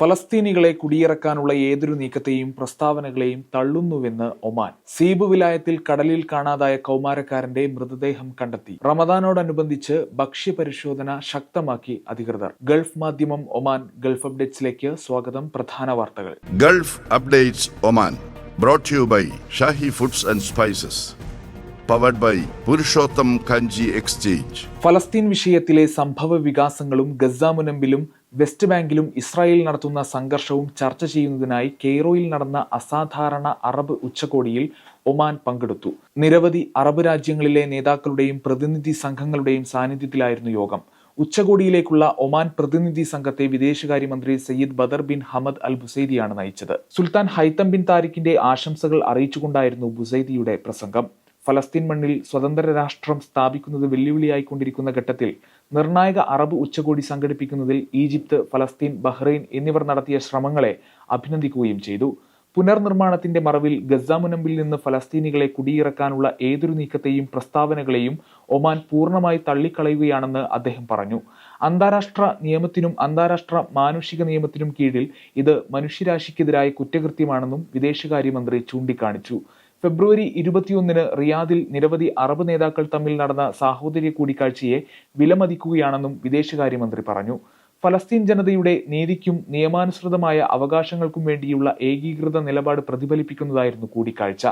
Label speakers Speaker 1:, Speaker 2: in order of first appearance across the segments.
Speaker 1: ഫലസ്തീനികളെ കുടിയിറക്കാനുള്ള ഏതൊരു നീക്കത്തെയും പ്രസ്താവനകളെയും തള്ളുന്നുവെന്ന് ഒമാൻ. സീബു വിലായത്തിൽ കടലിൽ കാണാതായ കൗമാരക്കാരന്റെ മൃതദേഹം കണ്ടെത്തി. റമദാനോടനുബന്ധിച്ച് ഭക്ഷ്യപരിശോധന ശക്തമാക്കി അധികൃതർ. ഗൾഫ് മാധ്യമം ഒമാൻ ഗൾഫ് അപ്ഡേറ്റ്സിലേക്ക് സ്വാഗതം. പ്രധാന വാർത്തകൾ.
Speaker 2: Gulf updates Oman brought to by Shahi foods and and Spices. By Purushottam Kanji exchange.
Speaker 1: ഫലസ്തീൻ വിഷയത്തിലെ സംഭവ വികാസങ്ങളും ഗസ മുനമ്പിലും വെസ്റ്റ് ബാങ്കിലും ഇസ്രായേൽ നടത്തുന്ന സംഘർഷവും ചർച്ച ചെയ്യുന്നതിനായി കെയ്റോയിൽ നടന്ന അസാധാരണ അറബ് ഉച്ചകോടിയിൽ ഒമാൻ പങ്കെടുത്തു നിരവധി അറബ് രാജ്യങ്ങളിലെ നേതാക്കളുടെയും പ്രതിനിധി സംഘങ്ങളുടെയും സാന്നിധ്യത്തിലായിരുന്നു യോഗം ഉച്ചകോടിയിലേക്കുള്ള ഒമാൻ പ്രതിനിധി സംഘത്തെ വിദേശകാര്യമന്ത്രി Sayyid Badr bin Hamad Al ബുസൈദിയാണ് നയിച്ചത് സുൽത്താൻ ഹൈത്തം ബിൻ താരിഖിന്റെ ആശംസകൾ അറിയിച്ചുകൊണ്ടായിരുന്നു ബുസൈദിയുടെ പ്രസംഗം ഫലസ്തീൻ മണ്ണിൽ സ്വതന്ത്ര രാഷ്ട്രം സ്ഥാപിക്കുന്നത് വെല്ലുവിളിയായിക്കൊണ്ടിരിക്കുന്ന ഘട്ടത്തിൽ നിർണായക അറബ് ഉച്ചകോടി സംഘടിപ്പിക്കുന്നതിൽ ഈജിപ്ത് ഫലസ്തീൻ ബഹ്റൈൻ എന്നിവർ നടത്തിയ ശ്രമങ്ങളെ അഭിനന്ദിക്കുകയും ചെയ്തു. പുനർനിർമ്മാണത്തിന്റെ മറവിൽ ഗസ മുനമ്പിൽ നിന്ന് ഫലസ്തീനികളെ കുടിയിറക്കാനുള്ള ഏതൊരു നീക്കത്തെയും പ്രസ്താവനകളെയും ഒമാൻ പൂർണമായി തള്ളിക്കളയുകയാണെന്ന് അദ്ദേഹം പറഞ്ഞു. അന്താരാഷ്ട്ര നിയമത്തിനും അന്താരാഷ്ട്ര മാനുഷിക നിയമത്തിനും കീഴിൽ ഇത് മനുഷ്യരാശിക്കെതിരായ കുറ്റകൃത്യമാണെന്നും വിദേശകാര്യമന്ത്രി ചൂണ്ടിക്കാണിച്ചു. ഫെബ്രുവരി ഇരുപത്തിയൊന്നിന് റിയാദിൽ നിരവധി അറബ് നേതാക്കൾ തമ്മിൽ നടന്ന സാഹോദര്യ കൂടിക്കാഴ്ചയെ വിലമതിക്കുകയാണെന്നും വിദേശകാര്യമന്ത്രി പറഞ്ഞു. ഫലസ്തീൻ ജനതയുടെ നീതിക്കും നിയമാനുസൃതമായ അവകാശങ്ങൾക്കും വേണ്ടിയുള്ള ഏകീകൃത നിലപാട് പ്രതിഫലിപ്പിക്കുന്നതായിരുന്നു കൂടിക്കാഴ്ച.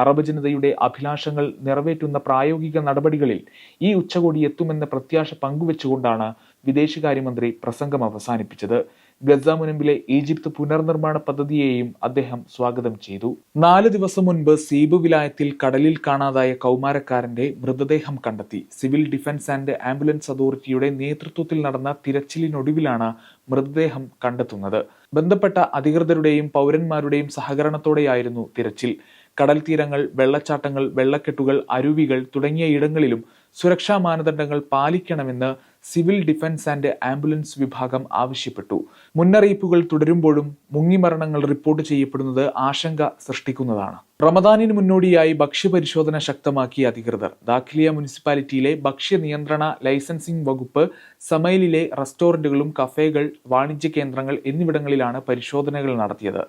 Speaker 1: അറബ് ജനതയുടെ അഭിലാഷങ്ങൾ നിറവേറ്റുന്ന പ്രായോഗിക നടപടികളിൽ ഈ ഉച്ചകോടി എത്തുമെന്ന പ്രത്യാശ പങ്കുവെച്ചുകൊണ്ടാണ് വിദേശകാര്യമന്ത്രി പ്രസംഗം അവസാനിപ്പിച്ചത്. ഗസ മുനമ്പിലെ ഈജിപ്ത് പുനർനിർമ്മാണ പദ്ധതിയെയും അദ്ദേഹം സ്വാഗതം ചെയ്തു. നാല് ദിവസം മുൻപ് സീബ് വിലായത്തിൽ കടലിൽ കാണാതായ കൗമാരക്കാരന്റെ മൃതദേഹം കണ്ടെത്തി. സിവിൽ ഡിഫൻസ് ആൻഡ് ആംബുലൻസ് അതോറിറ്റിയുടെ നേതൃത്വത്തിൽ നടന്ന തിരച്ചിലിനൊടുവിലാണ് മൃതദേഹം കണ്ടെത്തുന്നത്. ബന്ധപ്പെട്ട അധികൃതരുടെയും പൗരന്മാരുടെയും സഹകരണത്തോടെയായിരുന്നു തിരച്ചിൽ. കടൽ തീരങ്ങൾ വെള്ളച്ചാട്ടങ്ങൾ വെള്ളക്കെട്ടുകൾ അരുവികൾ തുടങ്ങിയ ഇടങ്ങളിലും സുരക്ഷാ മാനദണ്ഡങ്ങൾ പാലിക്കണമെന്ന് സിവിൽ ഡിഫൻസ് ആൻഡ് ആംബുലൻസ് വിഭാഗം ആവശ്യപ്പെട്ടു. മുന്നറിയിപ്പുകൾ തുടരുമ്പോഴും മുങ്ങിമരണങ്ങൾ റിപ്പോർട്ട് ചെയ്യപ്പെടുന്നത് ആശങ്ക സൃഷ്ടിക്കുന്നതാണ്. റമദാനിന് മുന്നോടിയായി ഭക്ഷ്യപരിശോധന ശക്തമാക്കിയ അധികൃതർ. ദാഖിലിയ മുനിസിപ്പാലിറ്റിയിലെ ഭക്ഷ്യ നിയന്ത്രണ ലൈസൻസിംഗ് വകുപ്പ് സമയിലിലെ റെസ്റ്റോറന്റുകളും കഫേകൾ വാണിജ്യ കേന്ദ്രങ്ങൾ എന്നിവിടങ്ങളിലാണ് പരിശോധനകൾ നടത്തിയത്.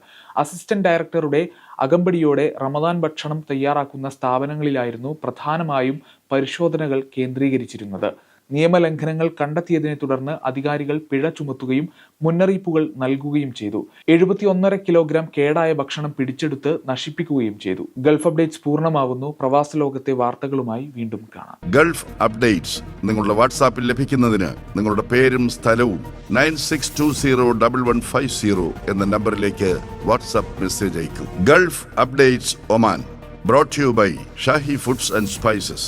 Speaker 1: അസിസ്റ്റന്റ് ഡയറക്ടറുടെ അകമ്പടിയോടെ റമദാൻ ഭക്ഷണം തയ്യാറാക്കുന്ന സ്ഥാപനങ്ങളിലായിരുന്നു പ്രധാനമായും പരിശോധനകൾ കേന്ദ്രീകരിച്ചിരുന്നത്. നിയമലംഘനങ്ങൾ കണ്ടെത്തിയതിനെ തുടർന്ന് അധികാരികൾ പിഴ ചുമത്തുകയും മുന്നറിയിപ്പുകൾ നൽകുകയും ചെയ്തു. എഴുപത്തി ഒന്നര കിലോഗ്രാം കേടായ ഭക്ഷണം പിടിച്ചെടുത്ത് നശിപ്പിക്കുകയും ചെയ്തു. ഗൾഫ് അപ്ഡേറ്റ്സ് പൂർണമാവുന്നു. പ്രവാസ ലോകത്തെ വാർത്തകളുമായി വീണ്ടും കാണാം.
Speaker 2: ഗൾഫ് അപ്ഡേറ്റ്സ് നിങ്ങളുടെ വാട്സാപ്പിൽ ലഭിക്കുന്നതിന് നിങ്ങളുടെ പേരും സ്ഥലവും nine six two zero double one five zero എന്ന നമ്പറിലേക്ക് വാട്സാപ്പ് മെസ്സേജ് അയക്കും Gulf updates Oman brought you by Shahi foods and spices